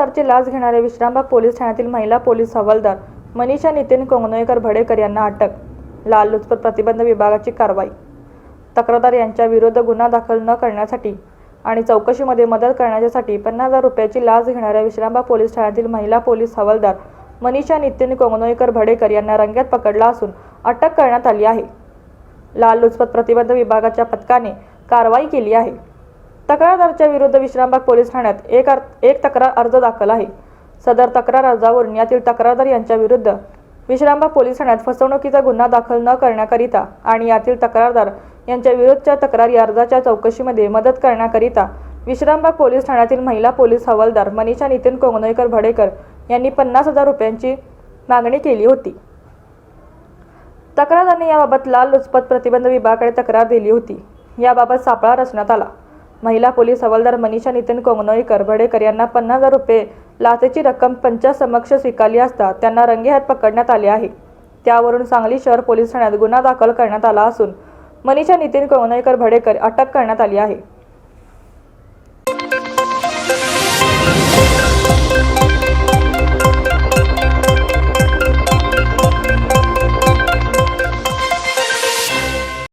लाच घेणाऱ्या विश्रामबाग पोलीस ठाण्यातील महिला पोलीस हवालदार मनीषा नितीन कोंगनोयकर भडेकर यांना अटक लाल लुचपत प्रतिबंध विभागाची कारवाई. तक्रारदार यांच्या विरुद्ध गुन्हा दाखल न करण्यासाठी आणि चौकशीमध्ये मदत करण्यासाठी पन्नास हजार रुपयाची लाच घेणाऱ्या विश्रामबाग पोलीस ठाण्यातील महिला पोलीस हवालदार मनीषा नितीन कोंगनोयकर भडेकर यांना रंग्यात पकडला असून अटक करण्यात आली आहे. लाल लुचपत प्रतिबंध विभागाच्या पथकाने कारवाई केली आहे. तक्रारदाराच्या विरुद्ध विश्रामबाग पोलीस ठाण्यात एक अर् एक तक्रार अर्ज दाखल आहे. सदर तक्रार अर्जावरून यातील तक्रारदार यांच्या विरुद्ध विश्रामबाग पोलीस ठाण्यात फसवणुकीचा गुन्हा दाखल न करण्याकरिता आणि यातील तक्रारदार यांच्या विरुद्धच्या तक्रारी अर्जाच्या चौकशीमध्ये मदत करण्याकरिता विश्रामबाग पोलीस ठाण्यातील महिला पोलीस हवालदार मनीषा नितीन कोंगनोळकर भडेकर यांनी पन्नास हजार रुपयांची मागणी केली होती. तक्रारदारांनी याबाबत लाल लुचपत प्रतिबंध विभागाकडे तक्रार दिली होती. याबाबत सापळा रचण्यात आला. महिला पोलीस हवालदार मनीषा नितीन कोंगनोळकर भडेकर यांना पन्नास हजार रुपये लाचेची रक्कम पंचासमक्ष स्वीकारली असता त्यांना रंगेहात पकडण्यात आले आहे. त्यावरून सांगली शहर पोलीस ठाण्यात गुन्हा दाखल करण्यात आला असून मनीषा नितीन कोंगनोईकर भडेकर अटक करण्यात आली आहे.